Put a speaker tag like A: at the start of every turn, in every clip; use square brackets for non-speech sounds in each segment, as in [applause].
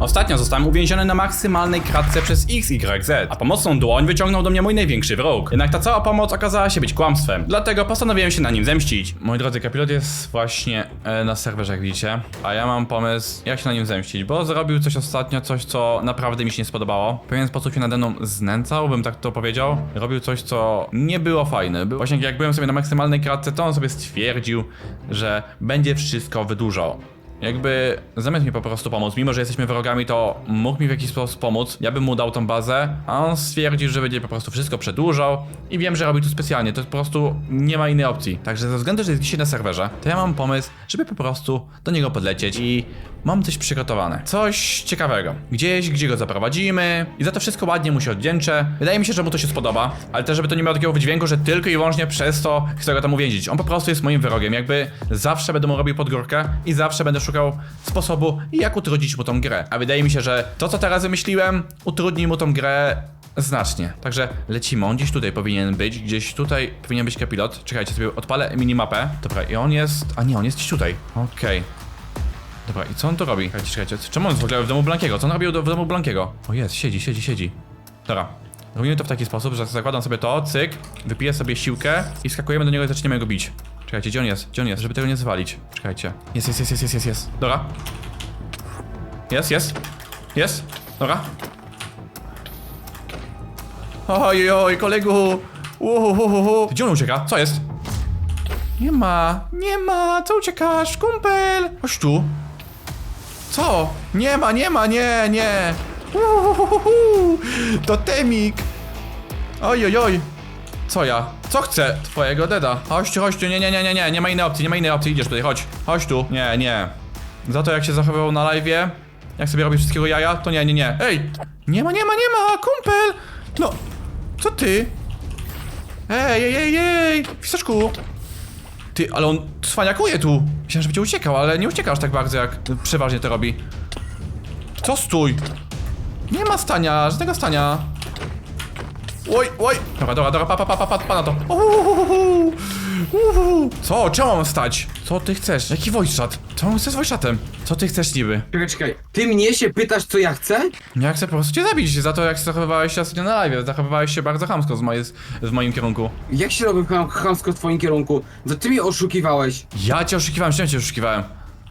A: Ostatnio zostałem uwięziony na maksymalnej kratce przez XYZ, a pomocną dłoń wyciągnął do mnie mój największy wróg. Jednak ta cała pomoc okazała się być kłamstwem, dlatego postanowiłem się na nim zemścić. Moi drodzy, kapilot jest właśnie e, na serwerze, jak widzicie, a ja mam pomysł, jak się na nim zemścić, bo zrobił coś ostatnio, coś, co naprawdę mi się nie spodobało. W pewien sposób się nade mną znęcał, bym tak to powiedział. Robił coś, co nie było fajne. Właśnie jak byłem sobie na maksymalnej kratce, to on sobie stwierdził, że będzie wszystko wydłużał. Jakby zamiast mi po prostu pomóc, mimo że jesteśmy wrogami, to mógł mi w jakiś sposób pomóc. Ja bym mu dał tą bazę, a on stwierdził, że będzie po prostu wszystko przedłużał i wiem, że robi to specjalnie. To po prostu nie ma innej opcji. Także ze względu, że jest dzisiaj na serwerze, to ja mam pomysł, żeby po prostu do niego podlecieć i mam coś przygotowane. Coś ciekawego. Gdzieś, gdzie go zaprowadzimy i za to wszystko ładnie mu się oddzięczę. Wydaje mi się, że mu to się spodoba, ale też, żeby to nie miało takiego wydźwięku, że tylko i wyłącznie przez to chcę go tam uwięzić. On po prostu jest moim wrogiem. Jakby zawsze będę mu robił podgórkę i zawsze będę sposobu, jak utrudnić mu tą grę. A wydaje mi się, że to, co teraz wymyśliłem, utrudni mu tą grę znacznie. Także lecimy. On gdzieś tutaj powinien być. Gdzieś tutaj powinien być kapilot. Czekajcie, sobie odpalę minimapę. Dobra, i on jest... A nie, on jest gdzieś tutaj. Okej. Dobra, i co on tu robi? Czekajcie, czekajcie. Czemu on jest w ogóle w domu Blankiego? Co on robił w domu Blankiego? O jest, siedzi, siedzi, siedzi. Dobra. Robimy to w taki sposób, że zakładam sobie to, cyk, wypiję sobie siłkę i skakujemy do niego i zaczniemy go bić. Czekajcie, gdzie on jest? Gdzie on jest? Żeby tego nie zwalić. Czekajcie. Jest, jest, jest, jest, jest, jest, jest. Dobra. Jest, jest. Jest. Dobra. Oj, oj, kolegu. Uhuhuhu. Gdzie on ucieka? Co jest? Nie ma, nie ma, co uciekasz, kumpel? Chodź tu. Co? Nie ma, nie ma, nie, nie. Uhuhuhu. To temik. Oj, oj, oj. Co ja? Co chcę? Twojego deda. Chodź tu, chodź tu, nie, nie, nie, nie, nie, nie ma innej opcji, nie ma innej opcji, idziesz tutaj, chodź. Chodź tu. Nie, nie. Za to jak się zachowywał na live'ie, jak sobie robi wszystkiego jaja, to nie, nie, nie. Ej! Nie ma, nie ma, nie ma, kumpel! No, co ty? Ej, ej, ej, ej, pisaczku. Ty, ale on cwaniakuje tu. Myślałem, że będzie uciekał, ale nie ucieka aż tak bardzo, jak przeważnie to robi. Co stój? Nie ma stania, żadnego stania. Oj, oj. Dobra, dobra, dobra, pa, pa, pa, pa, pa, pa na to. Uhuhuhu. Uhu. Co? Czemu mam stać? Co ty chcesz? Jaki voice? Co mam chcesz z voice? Co ty chcesz niby?
B: Czekaj, czekaj. Ty mnie się pytasz, co ja chcę?
A: Ja chcę po prostu cię zabić za to, jak zachowywałeś się ostatnio na live. Zachowywałeś się bardzo chamsko z moje, w moim kierunku.
B: Jak się robi cham- chamsko w twoim kierunku? To ty mnie oszukiwałeś.
A: Ja cię oszukiwałem, czym cię oszukiwałem?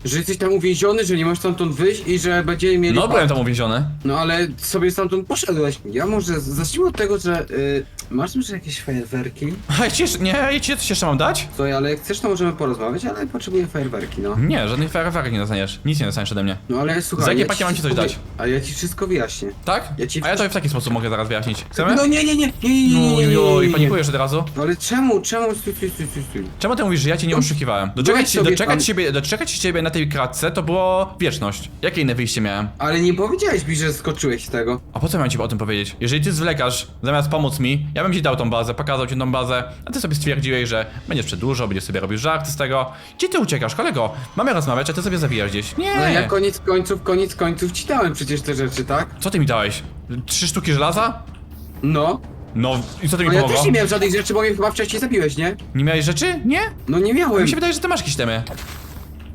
B: Że jesteś tam uwięziony, że nie możesz stamtąd wyjść i że będziemy mieli...
A: No, byłem tam uwięziony.
B: No ale sobie stamtąd poszedłeś. Ja może zacznijmy od tego, że... Y, masz może jakieś fajerwerki?
A: A ja ci jeszcze, nie, ja ci coś jeszcze mam dać?
B: Słuchaj, ale jak chcesz, to możemy porozmawiać, ale potrzebuję fajerwerki, no.
A: Nie, żadnych fajerwerek nie dostaniesz. Nic nie dostaniesz ode mnie.
B: No ale słuchaj...
A: Za jakie
B: ja
A: paki
B: ci
A: mam ci coś
B: wszystko
A: dać?
B: wy- Ale ja ci wszystko wyjaśnię.
A: Tak?
B: Ja ci-
A: A ja to w taki sposób mogę zaraz wyjaśnić. Chcemy?
B: No nie, nie, nie, nie, nie, nie, nie,
A: No
B: nie, nie,
A: jo,
B: nie, nie.
A: panikujesz od razu?
B: No ale czemu, czemu, stój, stój, stój, stój, stój.
A: Czemu ty mówisz, że ja cię nie oszukiwałem? Doczekać,
B: sobie
A: doczekać, ciebie, doczekać się ciebie na tej kratce to było wieczność. Jakie inne wyjście miałem?
B: Ale nie powiedziałeś mi, że skoczyłeś z tego.
A: A po co miałem ci o tym powiedzieć? Jeżeli ty zwlekasz, zamiast pomóc mi, ja bym ci dał tą bazę, pokazał ci tą bazę, a ty sobie stwierdziłeś, że będziesz przedłużał, będziesz sobie robił żarty z tego. Gdzie ty uciekasz, kolego? Mamy rozmawiać, a ty sobie zawijasz gdzieś. Nie!
B: No ja koniec końców, koniec końców ci dałem przecież te rzeczy, tak?
A: Co ty mi dałeś? Trzy sztuki żelaza?
B: No.
A: No i co ty mi
B: No ja
A: pomogło?
B: też nie miałem żadnych rzeczy, bo mnie chyba wcześniej zabiłeś, nie?
A: Nie miałeś rzeczy? Nie?
B: No nie miałem.
A: Mi się wydaje, że ty masz jakieś temy.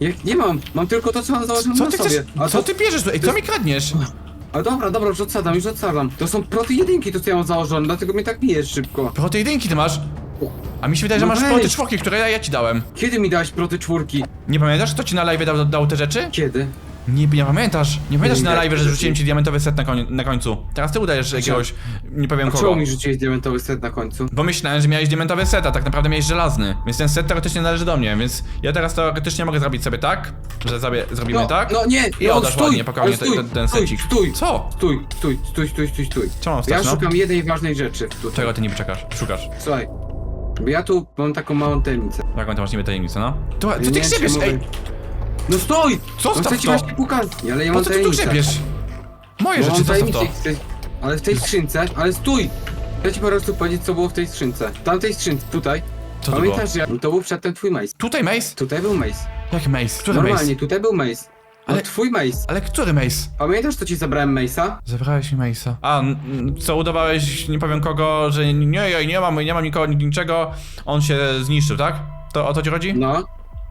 B: Jak, nie mam. Mam tylko to, co mam założone
A: Co
B: na
A: ty
B: sobie.
A: chcesz?
B: A
A: Co
B: to,
A: ty bierzesz tutaj? Co mi kradniesz?
B: A dobra, dobra, już odsadzam, już odsadzam. To są proty jedynki, to co ja mam założone, dlatego mnie tak bijesz szybko.
A: Proty jedynki ty masz. A mi się wydaje, że
B: No
A: masz
B: weź.
A: proty czwórki, które ja, ja ci dałem.
B: Kiedy mi dałeś proty czwórki?
A: Nie pamiętasz, kto ci na live dał, dał te rzeczy?
B: Kiedy?
A: Nie, nie pamiętasz. Nie pamiętasz na live, że rzuciłem ci diamentowy set na, koń, na końcu. Teraz ty udajesz jakiegoś, nie powiem
B: A
A: kogo.
B: czemu mi rzuciłeś diamentowy set na końcu?
A: Bo myślałem, że miałeś diamentowy set, a tak naprawdę miałeś żelazny. Więc ten set teoretycznie należy do mnie, więc ja teraz teoretycznie mogę zrobić sobie tak, że sobie zrobimy
B: No,
A: tak.
B: no nie,
A: I
B: no,
A: oddasz
B: stój,
A: ładnie,
B: ale
A: ten,
B: stój,
A: ten, ten
B: stój,
A: secik.
B: stój.
A: Co?
B: Stój, stój, stój, stój, stój, stój.
A: Co mam
B: Ja
A: wstać, no?
B: szukam jednej ważnej rzeczy tutaj.
A: Czego ty niby czekasz? Szukasz.
B: Słuchaj. Bo ja tu mam taką małą tajemnicę.
A: Jaką ty masz niby tajemnicę, no? To, co ty
B: nie wiem, czy
A: grzebiesz,
B: mogę-
A: ej!
B: No stój!
A: Zostaw
B: no chcę ci
A: to.
B: właśnie pokazać, ale ja
A: Po
B: mam
A: co ty tu
B: tajemnicę.
A: grzebiesz? Moje
B: Bo
A: rzeczy,
B: mam
A: zostaw to.
B: Ale w tej skrzynce, ale stój! Chcę ci po prostu powiedzieć, co było w tej skrzynce. W tamtej skrzynce, tutaj.
A: Co to było?
B: Pamiętasz, że to był przedtem twój mace.
A: Tutaj Mace?
B: Tutaj był mace.
A: Jak Mace? Który
B: Normalnie,
A: Mace?
B: tutaj był mace. Ale
A: Ale-
B: twój mace.
A: Ale który Mace?
B: Pamiętasz, co ci zabrałem mace'a?
A: Zabrałeś mi Mace'a. A, n- n- co udawałeś, nie powiem kogo, że nie, ja nie mam, nie mam nikogo, niczego, on się zniszczył, tak? To o to ci chodzi?
B: No.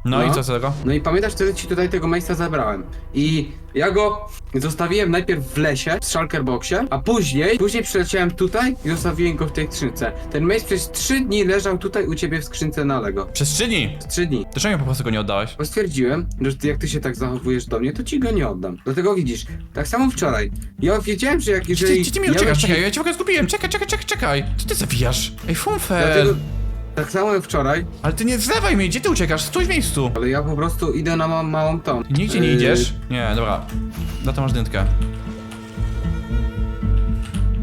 A: No, i co z tego?
B: No i pamiętasz, wtedy ci tutaj tego miejsca zabrałem. I ja go zostawiłem najpierw w lesie, w Shulker Boxie, a później, później przyleciałem tutaj i zostawiłem go w tej skrzynce. Ten miejsc przez 3 dni leżał tutaj u ciebie w skrzynce na Lego.
A: Przez trzy dni.
B: 3 dni.
A: Dlaczego mi po prostu go nie oddałeś?
B: Bo stwierdziłem, że ty, jak ty się tak zachowujesz do mnie, to ci go nie oddam. Dlatego widzisz, tak samo wczoraj. Ja wiedziałem, że jak
A: Gdzie
B: jeżeli...
A: ty, ty mi
B: ja
A: uciekasz?
B: ci-
A: Czekaj, ja cię w ogóle zgubiłem. Czekaj, czekaj, czekaj, czekaj. Co ty zawijasz? Ej, funfel.
B: Dlatego, tak samo jak wczoraj,
A: Ale ty nie zlewaj mnie, gdzie ty uciekasz? Stój w miejscu.
B: ale ja po prostu idę na ma małą tą.
A: Nigdzie nie
B: Yy,
A: idziesz? Nie, dobra. Na to masz dętkę.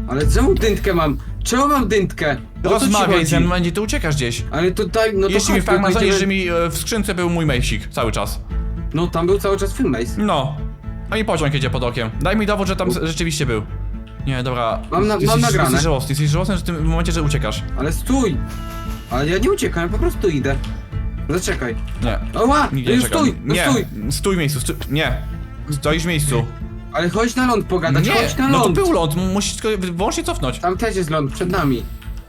B: Ale czemu dętkę mam? Czemu mam dętkę? O co ci
A: Rozmawiaj
B: chodzi?
A: ze mną, będzie ty uciekasz gdzieś.
B: Ale tutaj, no to
A: Jeśli mi
B: chodź, pójdziemy-
A: zajdzie, że mi e, w skrzynce był mój mejsik cały czas.
B: No tam był cały czas film mace.
A: No. A i pociąg jedzie pod okiem. Daj mi dowód, że tam rzeczywiście był. Nie, dobra.
B: Mam na- mam
A: jesteś,
B: nagrane.
A: Jesteś żałosny, jesteś żałosny w tym momencie, że uciekasz.
B: Ale stój! Ale ja nie uciekam, ja po prostu idę. Zaczekaj.
A: Nie.
B: Oła!
A: Nigdzie czekam.
B: stój! No
A: nie.
B: stój!
A: Stój w miejscu, stój. Nie. Stoisz w miejscu.
B: Ale chodź na ląd pogadać,
A: nie.
B: chodź na
A: No to
B: ląd!
A: był ląd, m- musisz tylko wyłącznie cofnąć.
B: Tam też jest ląd, przed nami.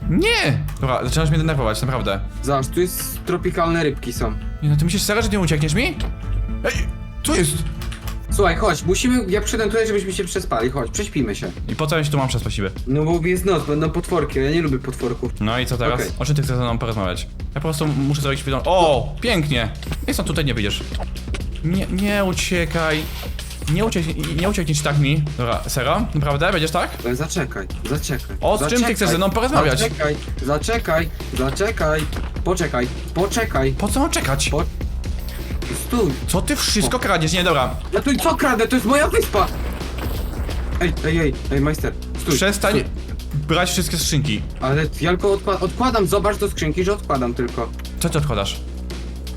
A: Nie. Dobra, zaczynasz mnie denerwować, naprawdę.
B: Zobacz, tu jest tropikalne rybki są.
A: Nie no, ty myślisz serio, że nie uciekniesz mi? Ej, co jest?
B: Słuchaj, chodź, musimy, ja tutaj, żebyśmy się przespali, chodź, prześpimy się.
A: I po co ja się tu mam przez pasiby?
B: No bo jest noc, będą potworki, a ja nie lubię potworków.
A: No i co teraz?
B: Okej.
A: O czym ty chcesz ze mną porozmawiać? Ja po prostu muszę zrobić wiadomo. O, pięknie! Nie stąd tutaj nie wyjdziesz. Nie, nie uciekaj. Nie, uciek nie uciekniesz tak mi. Dobra, sero? Naprawdę? Będziesz tak?
B: Ale zaczekaj, zaczekaj.
A: O, z czym ty
B: zaczekaj,
A: chcesz ze mną porozmawiać?
B: Zaczekaj, zaczekaj, zaczekaj. Poczekaj, poczekaj.
A: Po co mam czekać?
B: Po... Stój.
A: Co ty wszystko kradniesz? Nie, dobra.
B: Ja tu co kradę? To jest moja wyspa! Ej, ej, ej, ej, majster, stój.
A: Przestań
B: Stój.
A: brać wszystkie skrzynki.
B: Ale ja tylko odkła odkładam, zobacz do skrzynki, że odkładam tylko.
A: Co ty odkładasz?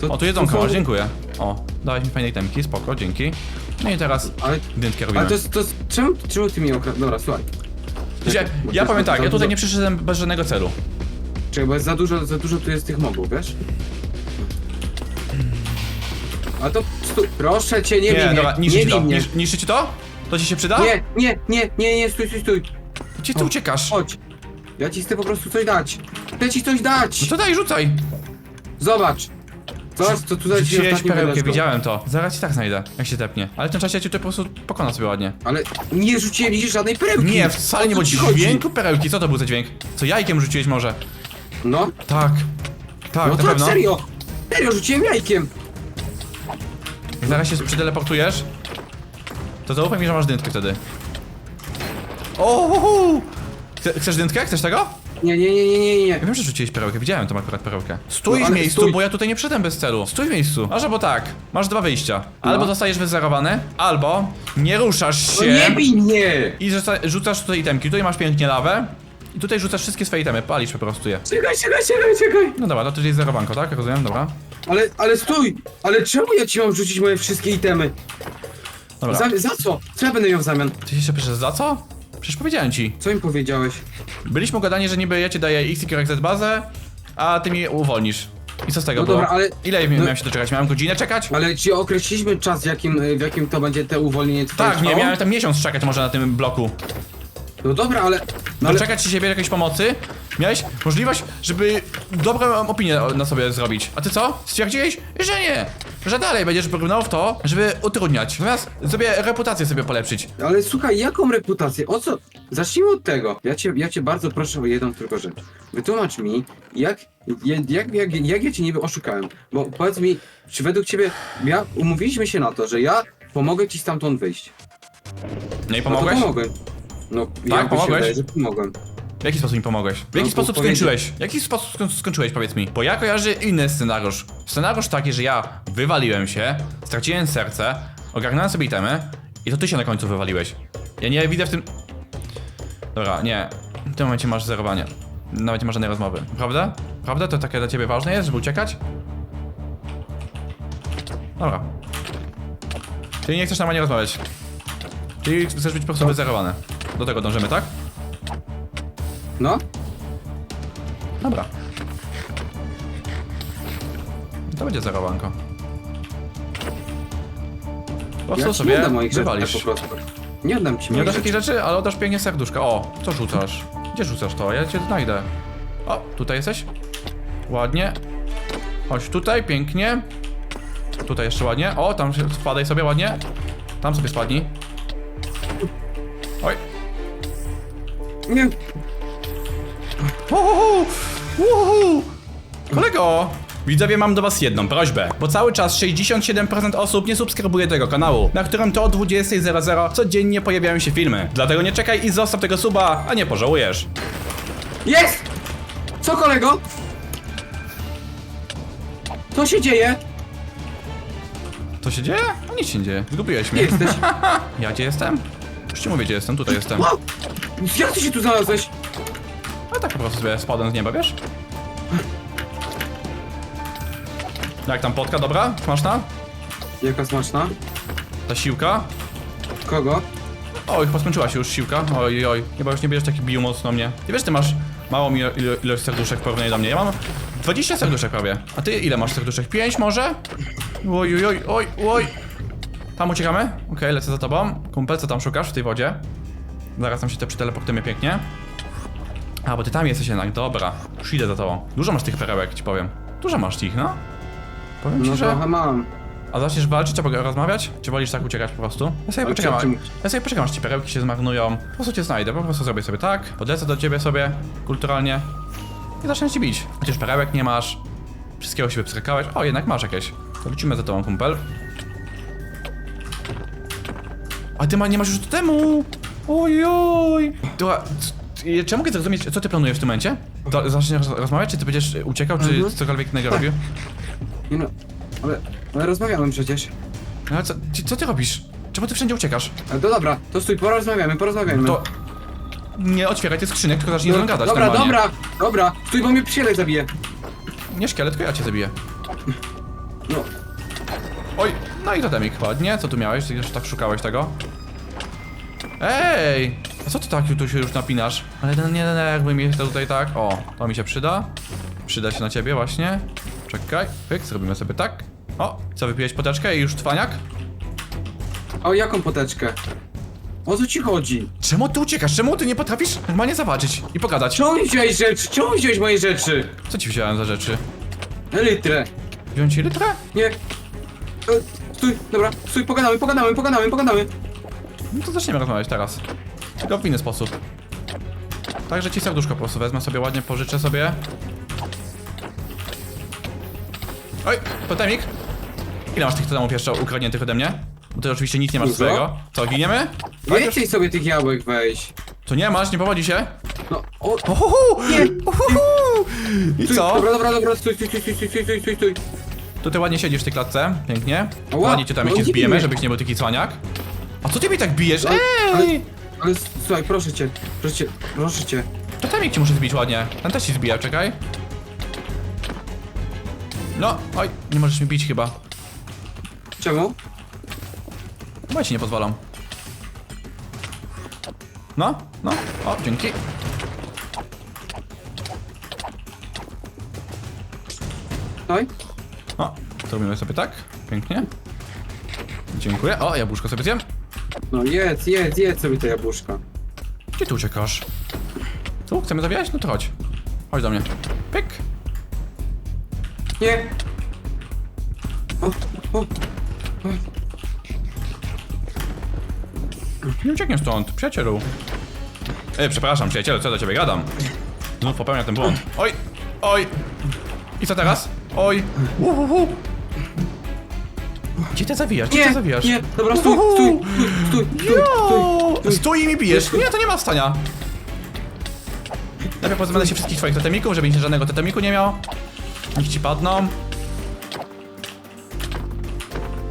B: To,
A: O, tu
B: są-
A: masz, dziękuję. O, dałeś mi fajne temki, spoko, dzięki. No i teraz
B: Ale,
A: dętkę robimy.
B: ale to jest, to jest, czemu, czemu ty mi okradł? Dobra, słuchaj.
A: Wiecie, ja powiem
B: za
A: tak, ja tutaj nie przyszedłem bez żadnego celu.
B: Czekaj, bo jest za dużo, za dużo tu jest tych mobów, wiesz? A to, stój, proszę cię, nie,
A: Nie,
B: bij mnie,
A: dobra,
B: nie
A: niszczyć to.
B: bij mnie.
A: Nisz, niszczyć to? To ci się przyda?
B: Nie, nie, nie, nie, nie, stój, stój, stój.
A: Gdzie ty
B: O,
A: uciekasz?
B: Chodź. Ja ci chcę po prostu coś dać. Chcę ci coś dać.
A: No to daj, rzucaj!
B: Zobacz. Zobacz, co tutaj ci
A: Rzuciłeś
B: ostatnio
A: perełkę, widziałem to. Zaraz ci tak znajdę, jak się tepnie. Ale w tym czasie ja cię tutaj po prostu pokonam sobie ładnie.
B: Ale nie rzuciłem nigdzie żadnej perełki.
A: Nie, wcale nie
B: co
A: było
B: ci chodzi?
A: dźwięku perełki. Co to był za dźwięk? Co jajkiem rzuciłeś może?
B: No,
A: Tak. Tak,
B: no
A: na
B: tak,
A: pewno.
B: serio. Serio, rzuciłem jajkiem.
A: Zaraz się przyteleportujesz, to zaufaj mi, że masz dętkę wtedy. O! hu, hu. Chce- Chcesz dętkę? Chcesz tego?
B: Nie, nie, nie, nie, nie, nie.
A: Ja wiem, że rzuciłeś perełkę, widziałem tam akurat perełkę. Stój
B: No,
A: w
B: ale
A: miejscu,
B: stój.
A: bo ja tutaj nie przyszedłem bez celu. Stój w miejscu. Aż bo tak, masz dwa wyjścia. Albo
B: No.
A: zostajesz wyzerowany, albo nie ruszasz
B: No
A: się
B: nie bij mnie.
A: i rzuca, rzucasz tutaj itemki. Tutaj masz pięknie lawę i tutaj rzucasz wszystkie swoje itemy, palisz po prostu je.
B: Czekaj, czekaj, czekaj, czekaj.
A: No dobra, to tutaj jest zerowanko, tak? Rozumiem, dobra.
B: Ale, ale stój. Ale czemu ja ci mam rzucić moje wszystkie itemy?
A: Dobra.
B: Za, za co? Co ja będę miał w zamian?
A: Ty się piszesz za co? Przecież powiedziałem ci.
B: Co im powiedziałeś?
A: Byliśmy ugadani, że niby ja ci daję X, Y, Z bazę, a ty mi uwolnisz. I co z tego
B: No
A: było?
B: dobra, ale-
A: Ile
B: no-
A: miałem się doczekać? Miałem godzinę czekać?
B: Ale ci określiliśmy czas, w jakim, w jakim to będzie te uwolnienie twoje
A: Tak, nie,
B: trwało?
A: miałem tam miesiąc czekać może na tym bloku.
B: No dobra, ale... No ale...
A: Doczekać ci siebie jakiejś pomocy, miałeś możliwość, żeby dobrą opinię na sobie zrobić. A ty co? Stwierdziłeś, że nie. Że dalej będziesz brnął w to, żeby utrudniać. Zamiast sobie reputację sobie polepszyć.
B: Ale słuchaj, jaką reputację? O co? Zacznijmy od tego. Ja cię, ja cię bardzo proszę o jedną tylko rzecz. Wytłumacz mi, jak, jak, jak, jak, jak ja cię niby oszukałem. Bo powiedz mi, czy według ciebie, ja umówiliśmy się na to, że ja pomogę ci stamtąd wyjść.
A: No i
B: No
A: pomogłeś?
B: to pomogłem. No, się
A: pomogłeś?
B: wydaje, że pomogłem.
A: W jaki sposób mi pomogłeś? W
B: No,
A: jaki
B: bo
A: sposób skończyłeś? W jaki sposób skoń- skończyłeś, powiedz mi? Bo ja kojarzę inny scenariusz. Scenariusz taki, że ja wywaliłem się, straciłem serce, ogarnąłem sobie itemy i to ty się na końcu wywaliłeś. Ja nie widzę w tym... Dobra, nie. W tym momencie masz zerowanie. Nawet nie ma żadnej rozmowy. Prawda? Prawda? To takie dla ciebie ważne jest, żeby uciekać? Dobra. Czyli nie chcesz normalnie rozmawiać. Czyli chcesz być po prostu wyzerowany. Do tego dążymy, tak?
B: No?
A: Dobra. To będzie zerowanko. Po
B: Ja ci
A: sobie
B: nie oddam moich rzeczy tak
A: wywalisz.
B: po prostu. Nie oddam ci
A: Nie
B: moich
A: oddasz
B: rzeczy.
A: rzeczy, ale oddasz pięknie serduszka. O, co rzucasz? Gdzie rzucasz to? Ja cię znajdę. O, tutaj jesteś? Ładnie. Chodź tutaj, pięknie. Tutaj jeszcze ładnie. O, tam się spadaj sobie ładnie. Tam sobie spadnij. Oj.
B: Nie,
A: Uhuhu! Uhuhu! Kolego! Widzowie, mam do was jedną prośbę, bo cały czas 67% osób nie subskrybuje tego kanału, na którym to o 20.00 codziennie pojawiają się filmy. Dlatego nie czekaj i zostaw tego suba, a nie pożałujesz.
B: jest! Co kolego? Co się dzieje?
A: Co się dzieje? A nic się nie dzieje. Zgubiłeś
B: Gdzie
A: mnie.
B: jesteś? [laughs]
A: Ja gdzie jestem? Już ci mówię gdzie jestem, tutaj jestem.
B: Wow! Jak ty się tu znalazłeś?
A: A tak po prostu sobie spadłem z nieba, wiesz? Jak tam potka, dobra? Smaczna?
B: Jaka smaczna?
A: Ta siłka?
B: Kogo?
A: Oj, chyba skończyła się już siłka. Oj, oj. Chyba już nie bierzesz taki bił mocno mnie. Ty wiesz, ty masz małą ilo ilo ilość serduszek w porównaniu do mnie. Ja mam 20 serduszek prawie. A ty ile masz serduszek? 5 może? Oj, oj, oj, oj. Tam uciekamy? Okej, lecę za tobą. Kumpel, co tam szukasz w tej wodzie? Zaraz tam się te przyteleportujemy pięknie. A, bo ty tam jesteś jednak, dobra. Już idę za tobą. Dużo masz tych perełek, ci powiem. Dużo masz ich, no. Powiem ci,
B: No
A: że...
B: trochę mam.
A: A zaczniesz walczyć, albo rozmawiać? Czy wolisz tak uciekać po prostu? Ja sobie poczekam, ja sobie poczekam, aż ci perełki się zmarnują. Po prostu cię znajdę, po prostu zrobię sobie tak, podlecę do ciebie sobie, kulturalnie i zacznę ci bić. Chociaż perełek nie masz, wszystkiego się wypskakałeś. O, jednak masz jakieś. To lecimy za tobą, kumpel. A ty ma, nie masz już temu! Ojoj! C- czy mogę zrozumieć, co ty planujesz w tym momencie? To zaczniesz roz- rozmawiać, czy ty będziesz uciekał, czy
B: Mhm.
A: cokolwiek innego robił?
B: Nie no, ale, ale rozmawiałem przecież.
A: No, ale co, ci- co ty robisz? Czemu ty wszędzie uciekasz?
B: To dobra, to stój, porozmawiamy, porozmawiamy.
A: To. Nie otwieraj tych skrzynek, tylko zacznij
B: No,
A: no, gadać
B: dobra,
A: normalnie.
B: dobra, dobra, stój, bo mnie przyjaciel zabije.
A: Nie szkielet, tylko ja cię zabiję.
B: No,
A: Oj, no i totemik ładnie. Co tu miałeś? Ty już tak szukałeś tego? Ej! A co ty tak tu się już napinasz? Ale no nie denerwuj mnie to tutaj tak. O, to mi się przyda. Przyda się na ciebie właśnie. Czekaj, pyk, zrobimy sobie tak. O, co wypiłeś poteczkę i już twaniak?
B: o jaką poteczkę? O co ci chodzi?
A: Czemu ty uciekasz? Czemu ty nie potrafisz normalnie zawalczyć i pogadać?
B: Czemu mi wziąłeś rzeczy? Czemu mi wziąłeś moje rzeczy?
A: Co ci wziąłem za rzeczy?
B: Litrę.
A: Wziąć ci litrę?
B: Nie. E, Stój, dobra, stój, pogadamy, pogadamy, pogadamy, pogadamy.
A: No to zaczniemy rozmawiać teraz. Tylko w inny sposób. Także ci serduszko po prostu wezmę sobie ładnie, pożyczę sobie. Oj, totemik. Ile masz tych totemów jeszcze ukradniętych ode mnie? Bo ty oczywiście nic nie masz
B: Dużo.
A: swojego. Co, giniemy? Tak, już-
B: Więcej sobie tych jabłek weź.
A: To nie masz, nie powodzi się?
B: No, o,
A: Ohoho!
B: Nie.
A: Ohoho! I
B: stój,
A: co?
B: Dobra, dobra, dobra, stój, stój, stój, stój, stój, stój, stój, stój.
A: Tutaj ładnie siedzisz w tej klatce, pięknie.
B: Ała,
A: Ładnie cię tam
B: no
A: jeszcze
B: nie
A: zbijemy,
B: bij
A: żebyś nie był taki cwaniak. A co ty mi tak bijesz?
B: Ale- ale-
A: Ej!
B: Ale słuchaj, proszę cię, proszę cię, proszę cię.
A: Totemik ci muszę zbić ładnie. Ten też ci zbija, czekaj. No, oj, nie możesz mi bić chyba.
B: Czemu?
A: Bo ja ci nie pozwalam. No, no, o, dzięki.
B: Oj,
A: O, zrobimy sobie tak, pięknie. Dziękuję. O, jabłuszko sobie zjem.
B: no jedz, jedz, jedz sobie te jabłuszka.
A: Gdzie ty uciekasz? Tu, chcemy zabijać? No to chodź. Chodź do mnie. Pyk.
B: Nie.
A: Nie uciekniesz stąd, przyjacielu. Ej, przepraszam, przyjacielu, co do ciebie gadam? Znów popełniam ten błąd. Oj, oj. I co teraz? Oj. Uhuhu. Gdzie ty zawijasz? Gdzie ty
B: nie,
A: zawijasz?
B: nie, dobra, stój, stój, stój, stój, stój, stój.
A: Stój i mi bijesz! Nie, to nie ma wstania. Najpierw pozbędę się wszystkich twoich totemików, żeby żadnego totemiku nie miał. Niech ci padną.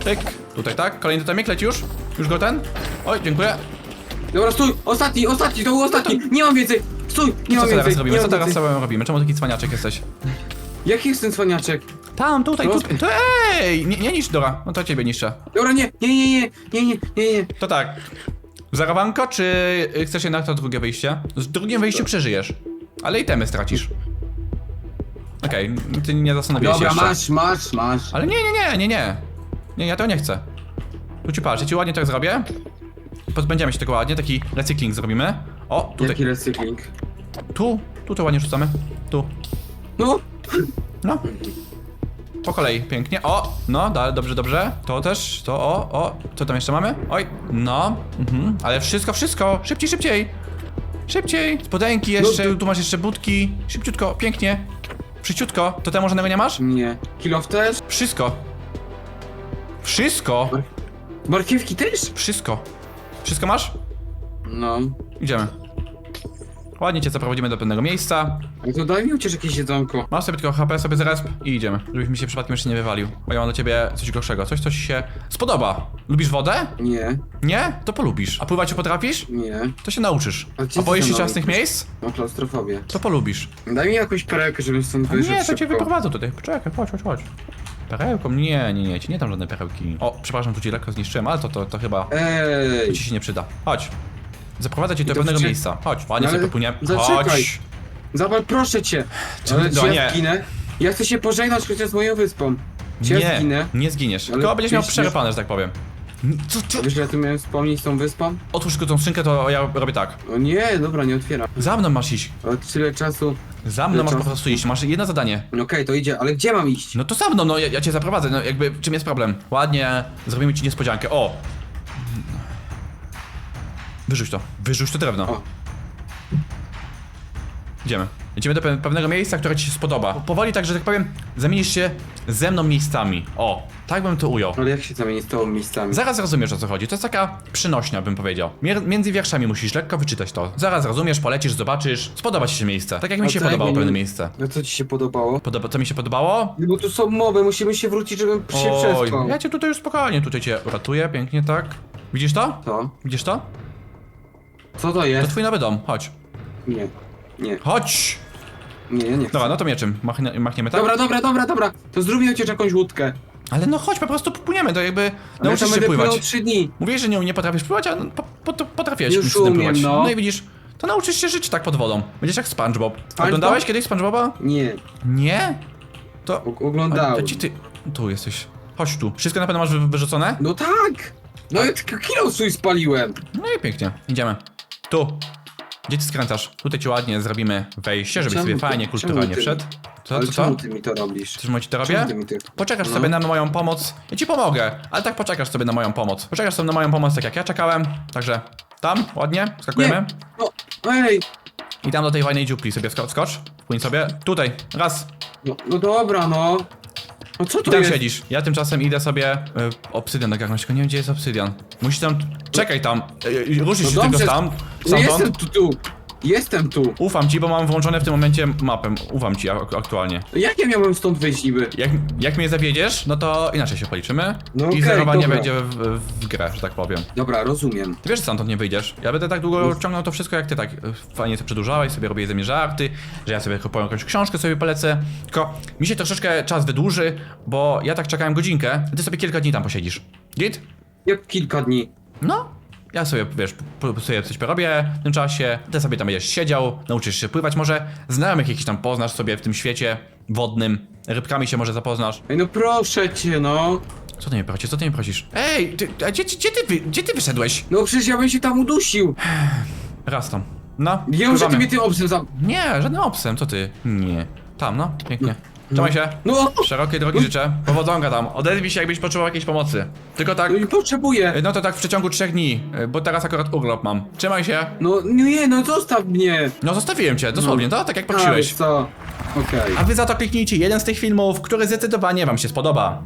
A: Pyk. Tutaj tak, kolejny totemik leci już. Już go ten? Oj, dziękuję.
B: Dobra, stój, ostatni, ostatni, to był ostatni, nie mam więcej, stój, nie
A: Co
B: mam
A: teraz
B: więcej,
A: robimy?
B: nie
A: Co
B: mam
A: teraz
B: więcej.
A: sobie robimy? Czemu taki cwaniaczek jesteś?
B: Jaki jest ten cwaniaczek?
A: Tam, tutaj, tu, tu, ej! Nie, nie niszcz Dora, no to ciebie niszczę.
B: Dobra, nie, nie, nie, nie, nie, nie, nie, nie.
A: To tak. Zarawanko, czy chcesz jednak to drugie wyjście? Z drugim wyjściu przeżyjesz, ale i temy stracisz. Okej, ty nie zastanawiałeś się
B: Dobra,
A: jeszcze.
B: masz, masz, masz.
A: Ale nie, nie, nie, nie, nie. Nie, ja tego nie chcę. Tu ci patrz, ja ci ładnie tak zrobię. Pozbędziemy się tego ładnie, taki recykling zrobimy. O, tutaj,
B: Jaki recykling?
A: tu, tu to ładnie rzucamy. Tu,
B: No,
A: no. Po kolei, pięknie. O, no, da, dobrze, dobrze. To też, to, o, o. Co tam jeszcze mamy? Oj, no. Mhm. Ale wszystko, wszystko. Szybciej, szybciej. Szybciej. Spodenki jeszcze,
B: No,
A: tu masz jeszcze budki. Szybciutko, pięknie. Przyciutko. To temu żadnego nie masz?
B: Nie. Kilof też?
A: Wszystko. Wszystko.
B: Markiewki też?
A: Wszystko. Wszystko masz?
B: No.
A: Idziemy. Ładnie cię zaprowadzimy do pewnego miejsca.
B: No to daj mi chociaż jakieś jedzonko.
A: Masz sobie tylko HP, sobie zaraz i idziemy. Żebyś mi się przypadkiem jeszcze nie wywalił. Bo ja mam dla ciebie coś gorszego. Coś, co ci się spodoba. Lubisz wodę?
B: Nie,
A: Nie? To polubisz. A pływać potrafisz?
B: nie.
A: To się nauczysz.
B: A gdzie
A: A
B: ty
A: boisz się ciasnych
B: nauczysz?
A: miejsc?
B: Mam klaustrofobię.
A: To polubisz.
B: Daj mi jakąś perełkę, żebym stąd
A: A
B: wyszedł
A: nie, to cię
B: szybko.
A: wyprowadzę tutaj. Poczekaj, chodź, chodź, chodź. Perełką? Nie, nie, nie, ci nie dam żadnej perełki. O, przepraszam, tu ci lekko zniszczyłem, ale to, to, to chyba
B: Ej!
A: ci się nie przyda. Chodź. Zaprowadzę cię do pewnego
B: wczy-
A: miejsca. Chodź, ładnie
B: No
A: sobie
B: ale
A: popłynie.
B: zaczekaj.
A: Chodź.
B: Zabal, proszę cię!
A: Czy-
B: Ale
A: no
B: czy
A: nie.
B: ja zginę? Ja chcę się pożegnać chociaż z moją wyspą. Czy ja
A: Nie,
B: zginę?
A: nie zginiesz.
B: Ale
A: Tylko będziesz miał przerepane, że tak powiem. Co ty?
B: Wiesz, że ja tu miałem wspomnieć z tą wyspą?
A: Otwórz tylko tą skrzynkę, to ja robię tak.
B: O nie, dobra, nie otwieram.
A: Za mną masz iść.
B: Od tyle czasu.
A: Za mną masz
B: co?
A: po prostu iść. Masz jedno zadanie.
B: No Okej, to idzie, ale gdzie mam iść?
A: No to za mną, no ja, ja cię zaprowadzę. No jakby, czym jest problem? Ładnie, zrobimy ci niespodziankę. O! Wyrzuć to. Wyrzuć to drewno.
B: O.
A: Idziemy. Idziemy do pe- pewnego miejsca, które ci się spodoba. Powoli tak, że tak powiem, zamienisz się ze mną miejscami. O, tak bym to ujął.
B: Ale jak się zamieni z tą miejscami?
A: Zaraz rozumiesz o co chodzi. To jest taka przynośnia, bym powiedział. Mier między wierszami musisz lekko wyczytać to. Zaraz rozumiesz, polecisz, zobaczysz. Spodoba ci się miejsce. Tak jak mi
B: A
A: się
B: co, jak
A: podobało
B: mi-
A: pewne miejsce.
B: No co ci się podobało?
A: Podoba, to mi się podobało?
B: No Bo tu są moby, musimy się wrócić, żebym się przespał.
A: ja cię tutaj już spokojnie, tutaj cię uratuję, pięknie, tak. Widzisz to?
B: Co?
A: Widzisz to?
B: Co to
A: To
B: jest?
A: twój nowy dom, chodź.
B: Nie. Nie,
A: Chodź!
B: nie, ja nie chcę.
A: Dobra, no to mieczem, Machnie, machniemy, tak?
B: Dobra, dobra, dobra, dobra. To zrób mi chociaż jakąś łódkę.
A: Ale no chodź, po prostu popłyniemy, to jakby
B: Ale ja
A: nauczysz
B: tam
A: się
B: będę
A: pływać.
B: płynął trzy dni.
A: Mówisz, że nie, nie potrafisz pływać, a no, po, po, to potrafiłeś
B: Już umiem,
A: pływać.
B: no.
A: no i widzisz, to nauczysz się żyć tak pod wodą. Będziesz jak SpongeBob.
B: SpongeBob?
A: Oglądałeś kiedyś SpongeBoba?
B: Nie,
A: Nie? To...
B: o-
A: A,
B: oglądałem.
A: to ci ty... Tu jesteś. Chodź tu. Wszystko na pewno masz wy- wyrzucone?
B: No tak! No ja tylko kilo swój spaliłem.
A: No i pięknie. Idziemy. Tu. Gdzie ty skręcasz? Tutaj ci ładnie zrobimy wejście, żebyś
B: Czemu
A: sobie
B: ty-
A: fajnie,
B: czemu
A: kulturalnie
B: ty-
A: wszedł. Co,
B: Ale
A: co,
B: czemu
A: co?
B: ty mi to robisz?
A: Chcesz, że ci to
B: Czemu
A: robię?
B: ty mi.
A: Poczekasz
B: No.
A: sobie na moją pomoc. Ja ci pomogę, ale tak poczekasz sobie na moją pomoc. Poczekasz sobie na moją pomoc, tak jak ja czekałem. Także tam, ładnie, skakujemy.
B: No, ej!
A: I tam do tej fajnej dziupli sobie sko skocz. Płyń sobie. Tutaj, raz.
B: No, no dobra, no. No co
A: I
B: to
A: tam
B: jest?
A: siedzisz. Ja tymczasem idę sobie y, obsydian nagarnąć, tylko nie wiem gdzie jest obsydian. Musisz tam. Czekaj tam. Y, ruszysz
B: No
A: się tylko
B: dobrze,
A: tam.
B: No jestem tu, tu. Jestem tu.
A: Ufam ci, bo mam włączone w tym momencie mapę. Ufam ci ak aktualnie.
B: Jak ja miałem stąd wyjść niby?
A: Jak, jak mnie zawiedziesz, no to inaczej się policzymy.
B: No
A: I
B: okej,
A: zerowanie
B: dobra.
A: wejdzie w, w, grę, że tak powiem.
B: Dobra, rozumiem.
A: Ty wiesz, że stamtąd nie wyjdziesz. Ja będę tak długo ciągnął to wszystko, jak ty tak y, fajnie sobie przedłużałeś, sobie robię ze mnie żarty, że ja sobie kupuję jakąś książkę, sobie polecę. Tylko mi się troszeczkę czas wydłuży, bo ja tak czekałem godzinkę, a ty sobie kilka dni tam posiedzisz. Git?
B: Jak kilka dni.
A: No. Ja sobie, wiesz, sobie coś porobię w tym czasie, ty sobie tam będziesz siedział, nauczysz się pływać, może znajomych jakiś tam poznasz sobie w tym świecie wodnym, rybkami się może zapoznasz.
B: Ej, no proszę cię, no.
A: Co ty mnie prosisz, co ty mnie prosisz? Ej, ty, a gdzie, gdzie, ty, wy- gdzie ty wyszedłeś?
B: No przecież ja bym się tam udusił.
A: Raz tam. No,
B: Wiem, że ty
A: pływamy.
B: mnie tym obsem za...
A: Nie, żadnym obsem, co ty? Nie. Tam, no, pięknie. Trzymaj się.
B: No,
A: Szerokiej drogi życzę. Powodzonka tam. Odezwij się, jakbyś potrzebował jakiejś pomocy. Tylko tak,
B: no i potrzebuję.
A: no to tak w przeciągu trzech dni, bo teraz akurat urlop mam. Trzymaj się.
B: No nie, no zostaw mnie.
A: No zostawiłem cię, dosłownie, to tak jak
B: A,
A: prosiłeś.
B: wiesz co? Okej.
A: A wy za to kliknijcie jeden z tych filmów, który zdecydowanie wam się spodoba.